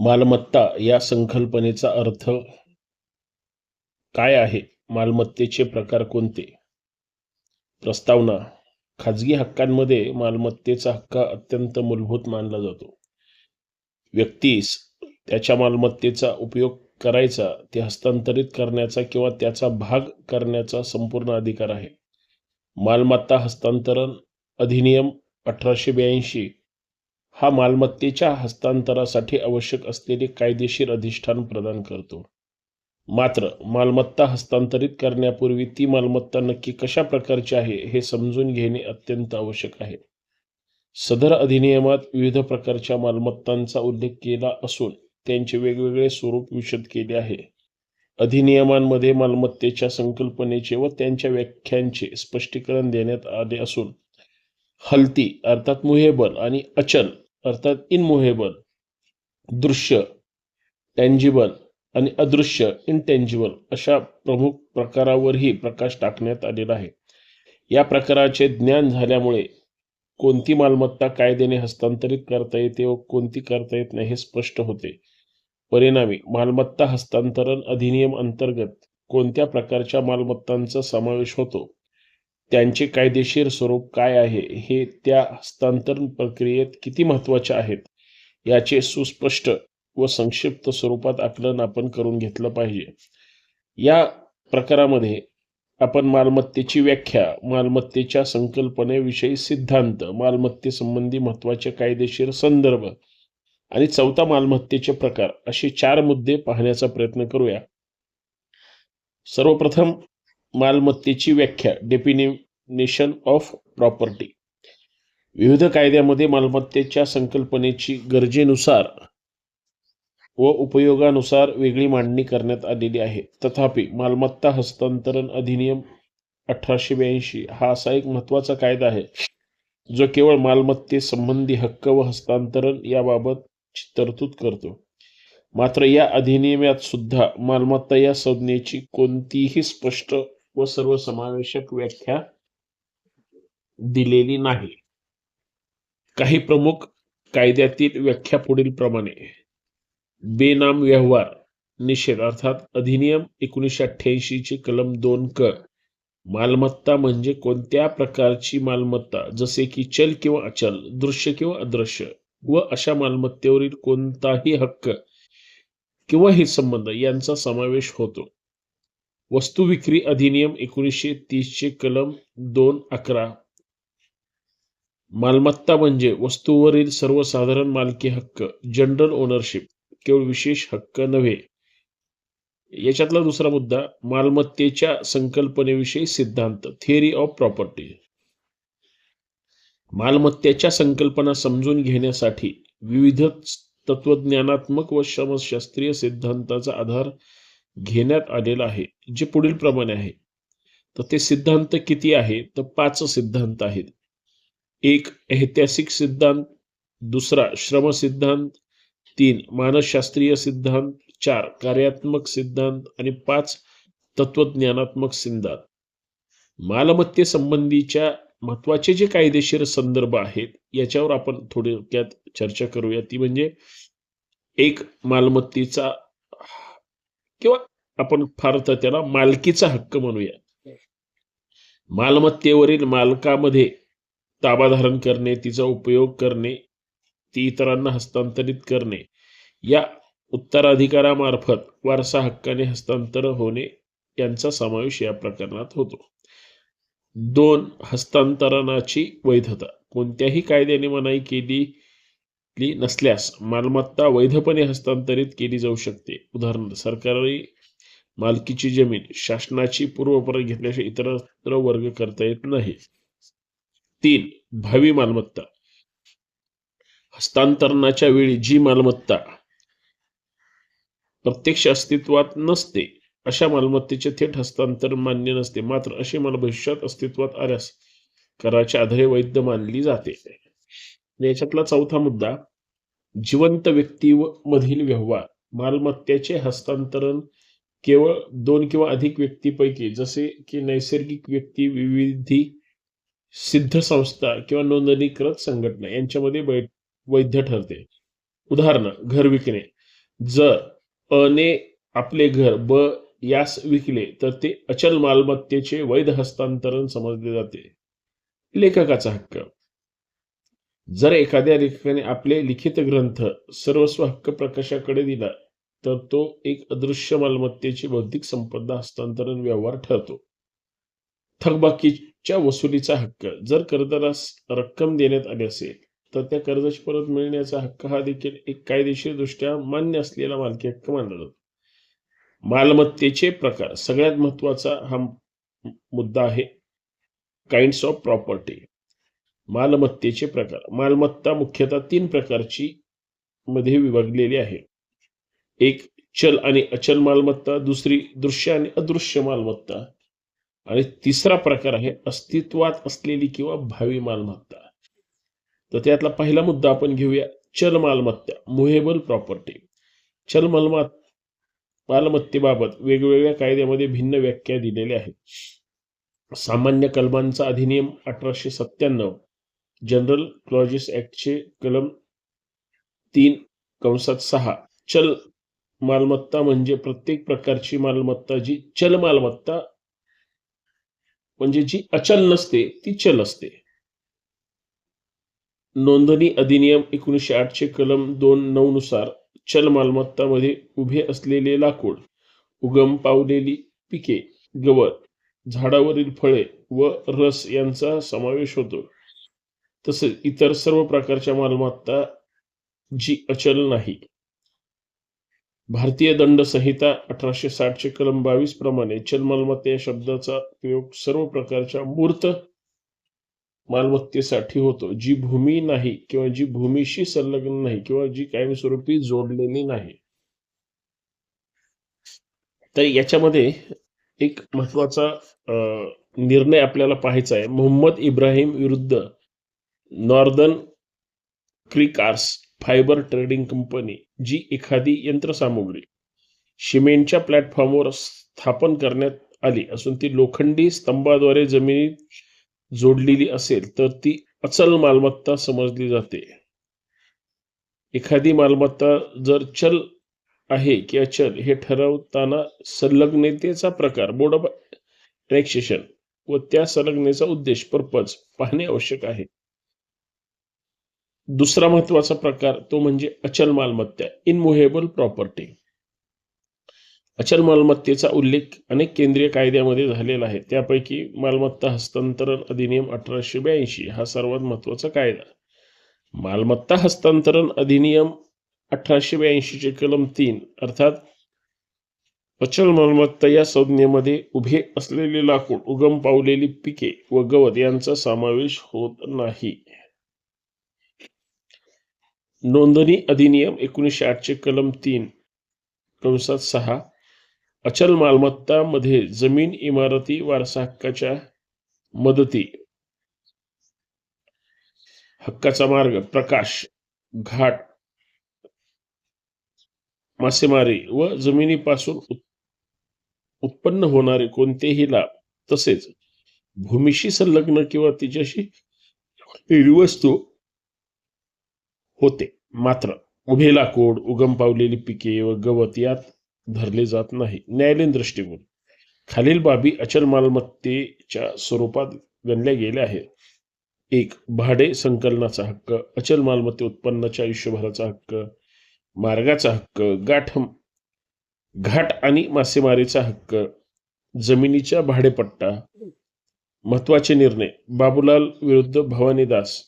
मालमत्ता या संकल्पनेचा अर्थ काय आहे? मालमत्तेचे प्रकार कोणते? प्रस्तावना. खाजगी हक्कांमध्ये मालमत्तेचा हक्क अत्यंत मूलभूत मानला जातो. व्यक्तीस त्याच्या मालमत्तेचा उपयोग करायचा ते हस्तांतरित करण्याचा किंवा त्याचा भाग करण्याचा संपूर्ण अधिकार आहे. मालमत्ता हस्तांतरण अधिनियम अठराशे ब्याऐंशी हा मालमत्तेच्या हस्तांतरासाठी आवश्यक असलेले कायदेशीर अधिष्ठान प्रदान करतो. मात्र मालमत्ता हस्तांतरित करण्यापूर्वी ती मालमत्ता नक्की कशा प्रकारची आहे हे समजून घेणे अत्यंत आवश्यक आहे. सदर अधिनियमात विविध प्रकारच्या मालमत्तांचा उल्लेख केला असून त्यांचे वेगवेगळे स्वरूप विशद केले आहे. अधिनियमांमध्ये मालमत्तेच्या संकल्पनेचे व त्यांच्या व्याख्यांचे स्पष्टीकरण देण्यात आले असून हलती अर्थात मुहेबल आणि अचल अर्थात इनमुहेबल दृश्य टँजिबल आणि अदृश्य इनटेंजिबल अशा प्रमुख प्रकारावरही प्रकाश टाकण्यात आलेला आहे. या प्रकाराचे ज्ञान झाल्यामुळे कोणती मालमत्ता कायद्याने हस्तांतरित करता येते व कोणती करता येत नाही हे स्पष्ट होते. परिणामी मालमत्ता हस्तांतरण अधिनियम अंतर्गत कोणत्या प्रकारच्या मालमत्तांचा समावेश होतो? त्यांचे कायदेशीर स्वरूप काय आहे? हे त्या हस्तांतरण प्रक्रियेत किती महत्त्वाचे आहेत? याचे सुस्पष्ट व संक्षिप्त स्वरूपात आकलन आपण करून घेतलं पाहिजे. या प्रकारामध्ये आपण मालमत्तेची व्याख्या मालमत्तेच्या संकल्पनेविषयी सिद्धांत मालमत्तेसंबंधी महत्त्वाचे कायदेशीर संदर्भ आणि चौथा मालमत्तेचे प्रकार असे चार मुद्दे पाहण्याचा प्रयत्न करूया. सर्वप्रथम मालमत्तेची व्याख्या डेफिनेशन ऑफ प्रॉपर्टी विविध कायद्यामध्ये मालमत्तेच्या संकल्पनेची गरजेनुसार व उपयोगानुसार वेगळी मांडणी करण्यात आलेली आहे. तथापि मालमत्ता हस्तांतरण अधिनियम अठराशे ब्याऐंशी हा असा एक महत्त्वाचा कायदा आहे जो केवळ मालमत्ते संबंधी हक्क व हस्तांतरण याबाबत तरतूद करतो. मात्र या अधिनियमात सुद्धा मालमत्ता या संज्ञेची कोणतीही स्पष्ट व सर्वसमावेशक व्याख्या दिलेली नाही. काही प्रमुख कायद्यातील व्याख्या पुढील प्रमाणे. बेनाम व्यवहार निषेध अर्थात अधिनियम एकोणीसशे अठ्ठ्याऐंशी चे कलम दोन क. मालमत्ता म्हणजे कोणत्या प्रकारची मालमत्ता? जसे की चल किंवा अचल दृश्य किंवा अदृश्य व अशा मालमत्तेवरील कोणताही हक्क किंवा हितसंबंध यांचा समावेश होतो. वस्तू विक्री अधिनियम एकोणीसशे तीसचे कलम दोन अकरा. मालमत्ता म्हणजे वस्तूवरील सर्वसाधारण मालकी हक्क जनरल ओनरशिप केवळ विशेष हक्क नव्हे. याच्यातला दुसरा मुद्दा मालमत्तेच्या संकल्पनेविषयी सिद्धांत थिअरी ऑफ प्रॉपर्टी मालमत्तेच्या संकल्पना समजून घेण्यासाठी विविध तत्वज्ञानात्मक व श्रमशास्त्रीय सिद्धांताचा आधार घेण्यात आलेलं आहे जे पुढील प्रमाणे आहे. तर ते सिद्धांत किती आहे? तर पाच सिद्धांत आहेत. एक ऐतिहासिक सिद्धांत. दुसरा श्रम सिद्धांत. तीन मानसशास्त्रीय सिद्धांत. चार कार्यात्मक सिद्धांत. आणि पाच तत्वज्ञानात्मक सिद्धांत. मालमत्तेसंबंधीच्या महत्त्वाचे जे कायदेशीर संदर्भ आहेत याच्यावर आपण थोडक्यात चर्चा करूया. ती म्हणजे एक मालमत्तेचा किंवा आपण फार तर त्याला मालकीचा हक्क म्हणूया. मालमत्तेवरील मालकामध्ये ताबा धारण करणे तिचा उपयोग करणे ती इतरांना हस्तांतरित करणे या उत्तराधिकारामार्फत वारसा हक्काने हस्तांतर होणे यांचा समावेश या प्रकरणात होतो. दोन हस्तांतरणाची वैधता. कोणत्याही कायद्याने मनाई केली नसल्यास मालमत्ता वैधपणे हस्तांतरित केली जाऊ शकते. उदाहरण सरकारी मालकीची जमीन शासनाची पूर्वपर घेतल्याशिवाय इतरत्र वर्ग करता येत नाही. तीन भावी मालमत्ता. हस्तांतरणाच्या वेळी जी मालमत्ता प्रत्यक्ष अस्तित्वात नसते अशा मालमत्तेचे थेट हस्तांतरण मान्य नसते. मात्र अशी माल भविष्यात अस्तित्वात आल्यास कराच्या आधारे वैध मानली जाते. याच्यातला चौथा मुद्दा जिवंत व्यक्ती मधील व्यवहार मालमत्तेचे हस्तांतरण केवळ दोन किंवा अधिक व्यक्तीपैकी जसे की नैसर्गिक व्यक्ती विविधी सिद्ध संस्था किंवा नोंदणीकृत संघटना यांच्यामध्ये वैध ठरते. उदाहरण घर विकणे. जर अने आपले घर ब यास विकले तर ते अचल मालमत्तेचे वैध हस्तांतरण समजले जाते. लेखकाचा हक्क. जर एखाद्या लेखकाने आपले लिखित ग्रंथ सर्वस्व हक्क प्रकाशाकडे दिला तर तो एक अदृश्य मालमत्तेची बौद्धिक संपदा हस्तांतरण व्यवहार ठरतो. थकबाकीच्या वसुलीचा हक्क जर कर्जदारास रक्कम देण्यात आली असेल तर त्या कर्जाची परत मिळण्याचा हक्क हा देखील एक कायदेशीर दृष्ट्या मान्य असलेला मालकी हक्क मानला जातो. मालमत्तेचे प्रकार सगळ्यात महत्त्वाचा हा मुद्दा आहे. काइंड्स ऑफ प्रॉपर्टी मालमत्तेचे प्रकार. मालमत्ता मुख्यतः तीन प्रकारची मध्ये विभागलेली आहे. एक चल आणि अचल मालमत्ता दुसरी दृश्य आणि अदृश्य मालमत्ता आणि तिसरा प्रकार आहे अस्तित्वात असलेली किंवा भावी मालमत्ता. तर त्यातला पहिला मुद्दा आपण घेऊया चल मालमत्ता मुहेबल प्रॉपर्टी चल मालमत् मालमत्तेबाबत वेगवेगळ्या कायद्यामध्ये भिन्न व्याख्या दिलेल्या आहेत. सामान्य कलमांचा अधिनियम अठराशे सत्त्याण्णव जनरल क्लॉजेस ऍक्टचे कलम तीन कंसात सहा. चल मालमत्ता म्हणजे प्रत्येक प्रकारची मालमत्ता जी चल मालमत्ता म्हणजे जी अचल नसते ती चल असते. नोंदणी अधिनियम एकोणीसशे आठचे कलम दोन नऊ नुसार चल मालमत्तामध्ये उभे असलेले लाकूड उगम पावलेली पिके गवत झाडावरील फळे व रस यांचा समावेश होतो. तसेच इतर सर्व प्रकारच्या मालमत्ता जी अचल नाही. भारतीय दंड संहिता अठराशे साठचे कलम बावीस प्रमाणे चल मालमत्ता या शब्दाचा उपयोग सर्व प्रकारच्या मूर्त मालमत्तेसाठी होतो. जी भूमी नाही किंवा जी भूमीशी संलग्न नाही किंवा जी कायमस्वरूपी जोडलेली नाही. तर याच्यामध्ये एक महत्त्वाचा निर्णय आपल्याला पाहायचा आहे. मोहम्मद इब्राहिम विरुद्ध नॉर्दर्न क्रिकार्स फायबर ट्रेडिंग कंपनी जी एखादी यंत्रसामुग्री सिमेंटच्या प्लॅटफॉर्मवर स्थापन करण्यात आली असून ती लोखंडी स्तंभाद्वारे जमिनीत जोडलेली असेल तर ती अचल मालमत्ता समजली जाते. एखादी मालमत्ता जर चल आहे की अचल हे ठरवताना संलग्नतेचा प्रकार बोर्ड ऑफ व त्या संलग्नेचा उद्देश पर्पज पाहणे आवश्यक आहे. दुसरा महत्त्वाचा प्रकार तो म्हणजे अचल मालमत्ता इनमुहेबल प्रॉपर्टी अचल मालमत्तेचा उल्लेख अनेक केंद्रीय कायद्यामध्ये झालेला आहे. त्यापैकी मालमत्ता हस्तांतरण अधिनियम अठराशे ब्याऐंशी हा सर्वात महत्त्वाचा कायदा. मालमत्ता हस्तांतरण अधिनियम अठराशे ब्याऐंशीचे कलम तीन अर्थात अचल मालमत्ता या संज्ञेमध्ये उभे असलेले लाकूड उगम पावलेली पिके व गवत यांचा समावेश होत नाही. नोंदणी अधिनियम एकोणीसशे आठचे कलम तीन कंसात सहा अचल मालमत्ता मध्ये जमीन इमारती वारसा हक्काच्या मदती. हक्काचा मार्ग प्रकाश घाट मासेमारी व जमिनीपासून उत- उत्पन्न होणारे कोणतेही लाभ तसेच भूमीशी संलग्न किंवा तिच्याशी वस्तू होते. मात्र उभे लाकूड उगम पावलेली पिके व गवत यात धरले जात नाही न्यायालयीन दृष्टिकोन. खालील बाबी अचल मालमत्तेच्या स्वरूपात गणल्या गेल्या आहेत. एक भाडे संकलनाचा हक्क अचल मालमत्ते उत्पन्नाच्या आयुष्यभराचा हक्क मार्गाचा हक्क गाठ घाट आणि मासेमारीचा हक्क जमिनीच्या भाडेपट्टा महत्त्वाचे निर्णय बाबूलाल विरुद्ध भवानीदास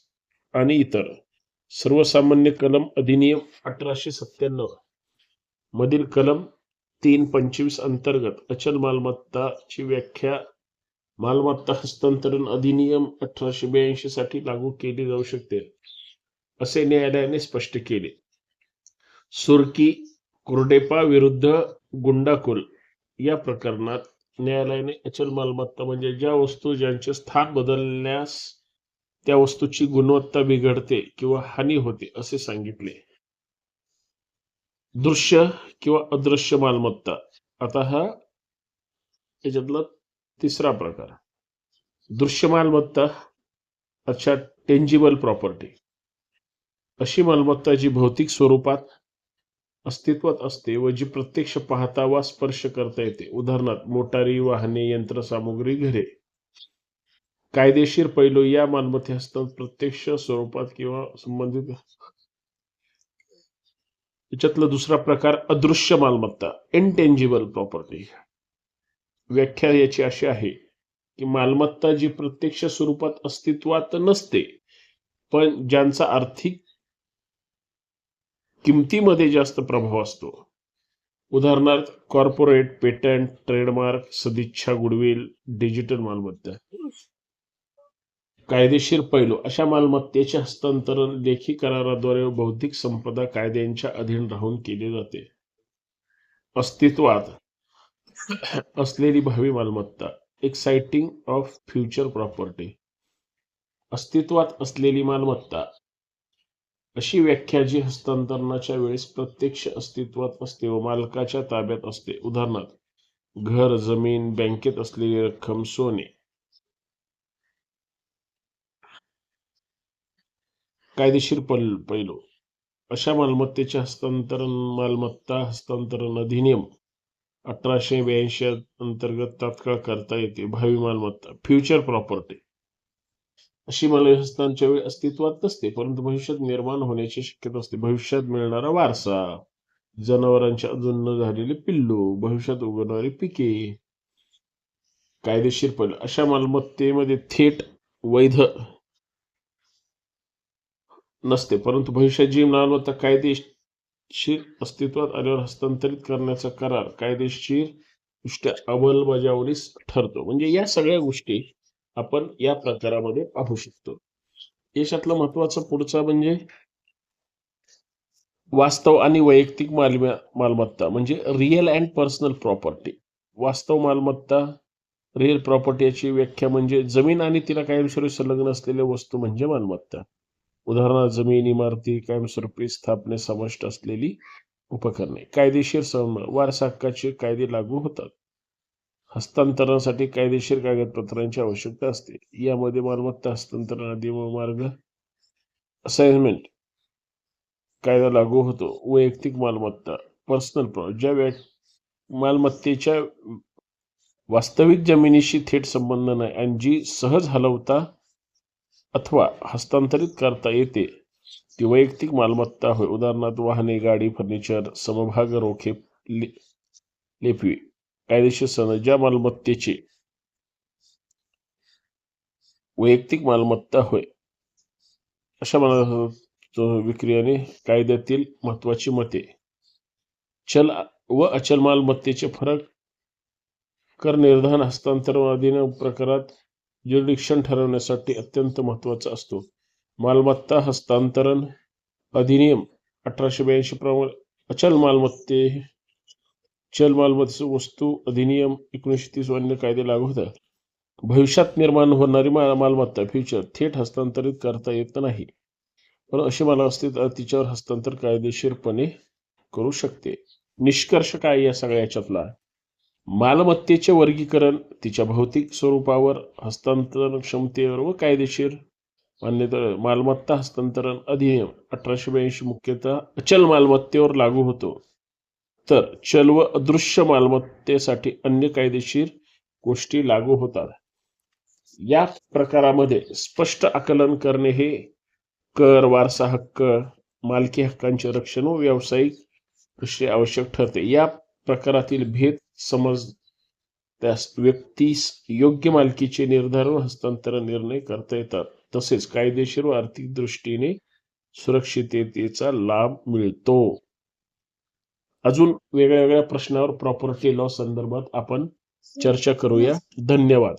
आणि इतर. सर्वसामान्य कलम अधिनियम अठराशे सत्त्याण्णव. मधील कलम तीन पंचवीस अंतर्गत अचल मालमत्ताची व्याख्या मालमत्ता हस्तांतरण अधिनियम अठराशे ब्याऐंशी साठी लागू केली जाऊ शकते असे न्यायालयाने स्पष्ट केले. सुरकी कुर्डेपा विरुद्ध गुंडाकुल या प्रकरणात न्यायालयाने अचल मालमत्ता म्हणजे ज्या वस्तू ज्यांचे स्थान बदलण्यास त्या वस्तूची गुणवत्ता बिघडते किंवा हानी होते असे सांगितले. दृश्य किंवा अदृश्य मालमत्ता. आता हा याच्यातला तिसरा प्रकार. दृश्य मालमत्ता अच्छा टेंजिबल प्रॉपर्टी अशी मालमत्ता जी भौतिक स्वरूपात अस्तित्वात असते व जी प्रत्यक्ष पाहता वा स्पर्श करता येते. उदाहरणार्थ मोटारी वाहने यंत्रसामुग्री घरे. कायदेशीर पैलू या मालमत्ते असतात प्रत्यक्ष स्वरूपात किंवा संबंधित याच्यातला दुसरा प्रकार अदृश्य मालमत्ता इनटेंजिबल प्रॉपर्टी व्याख्या याची अशी आहे की मालमत्ता जी प्रत्यक्ष स्वरूपात अस्तित्वात नसते पण ज्यांचा आर्थिक किमतीमध्ये जास्त प्रभाव असतो. उदाहरणार्थ कॉर्पोरेट पेटंट ट्रेडमार्क सदिच्छा गुडविल डिजिटल मालमत्ता. कायदेशीर पैलू अशा मालमत्तेचे हस्तांतरण लेखी कराराद्वारे बौद्धिक संपदा कायद्यांच्या अधीन राहून केले जाते. अस्तित्वात असलेली भावी मालमत्ता एक्साइटिंग ऑफ फ्युचर प्रॉपर्टी अस्तित्वात असलेली मालमत्ता अशी व्याख्या जी हस्तांतरणाच्या वेळेस प्रत्यक्ष अस्तित्वात असते व मालकाच्या ताब्यात असते. उदाहरणार्थ घर जमीन बँकेत असलेली रक्कम सोने कायदेशीर पल पैलू. अशा मालमत्तेचे हस्तांतरण मालमत्ता हस्तांतरण अधिनियम अठराशे ब्याऐंशी अंतर्गत तात्काळ करता येते. भावी मालमत्ता फ्युचर प्रॉपर्टी अशी मालमत्ता वेळी अस्तित्वात नसते परंतु भविष्यात निर्माण होण्याची शक्यता असते. भविष्यात मिळणारा वारसा जनावरांच्या अजून न झालेले पिल्लू भविष्यात उगवणारी पिके. कायदेशीर पल अशा मालमत्तेमध्ये थेट वैध नसते. परंतु भविष्यात जी मालमत्ता कायदेशीर अस्तित्वात आल्यावर हस्तांतरित करण्याचा करार कायदेशीर दृष्ट्या अंमलबजावणीस ठरतो. म्हणजे या सगळ्या गोष्टी आपण या प्रकारामध्ये पाहू शकतो. याच्यातलं महत्वाचं पुढचा म्हणजे वास्तव आणि वैयक्तिक मालम्या मालमत्ता म्हणजे रिअल अँड पर्सनल प्रॉपर्टी वास्तव मालमत्ता रिअल प्रॉपर्टी याची व्याख्या म्हणजे जमीन आणि तिला कायमस्वरूपी संलग्न असलेल्या वस्तू म्हणजे मालमत्ता. उदाहरणार्थ जमीन इमारती कायमस्वरूपी स्थापने समाविष्ट असलेली उपकरणे. कायदेशीर सम वारसा हक्काचे कायदे लागू होतात. हस्तांतरणासाठी कायदेशीर कागदपत्रांची आवश्यकता असते. यामध्ये मालमत्ता हस्तांतरण व मार्ग असाइनमेंट कायदा लागू होतो. वैयक्तिक मालमत्ता पर्सनल प्रॉ ज्या व्या मालमत्तेच्या वास्तविक जमिनीशी थेट संबंध नाही आणि जी सहज हलवता अथवा हस्तांतरित करता येते ती वैयक्तिक मालमत्ता होय. उदाहरणार्थ वाहने गाडी फर्निचर समभाग रोखे ले- कायदेशीर सण ज्या मालमत्तेची वैयक्तिक मालमत्ता होय अशा मालमत्ता विक्री कायद्यातील महत्वाची मते. चल व अचल मालमत्तेचे फरक कर निर्धारण हस्तांतरण प्रकारात ज्युरिडिक्शन ठरवण्यासाठी अत्यंत महत्त्वाचा असतो. मालमत्ता हस्तांतरण अधिनियम अठराशे ब्याऐंशी प्रमाणे अचल मालमत्ते चल मालमत्तेचे वस्तू अधिनियम एकोणीसशे तीस अन्य कायदे लागू होतात. भविष्यात निर्माण होणारी मा- मालमत्ता फ्युचर थेट हस्तांतरित करता येत नाही. पण अशी मला असते तिच्यावर हस्तांतर कायदेशीरपणे करू शकते. निष्कर्ष काय या सगळ्या याच्यातला? मालमत्तेचे वर्गीकरण तिच्या भौतिक स्वरूपावर हस्तांतरण क्षमतेवर व कायदेशीर मान्यता मालमत्ता हस्तांतरण अधिनियम अठराशे ब्याऐंशी मुख्यतः अचल मालमत्तेवर लागू होतो. तर चल व अदृश्य मालमत्तेसाठी अन्य कायदेशीर गोष्टी लागू होतात. या प्रकारामध्ये स्पष्ट आकलन करणे हे कर वारसा हक्क मालकी हक्कांचे रक्षण व व्यावसायिक दृष्टी आवश्यक ठरते या प्रकारातील भेद समज त्यास व्यक्तीस योग्य मालकीचे निर्धारण हस्तांतरण निर्णय करता येतात. तसेच कायदेशीर व आर्थिक दृष्टीने सुरक्षिततेचा लाभ मिळतो. अजून वेगळ्या वेगळ्या प्रश्नावर प्रॉपर्टी लॉ संदर्भात आपण चर्चा करूया. धन्यवाद.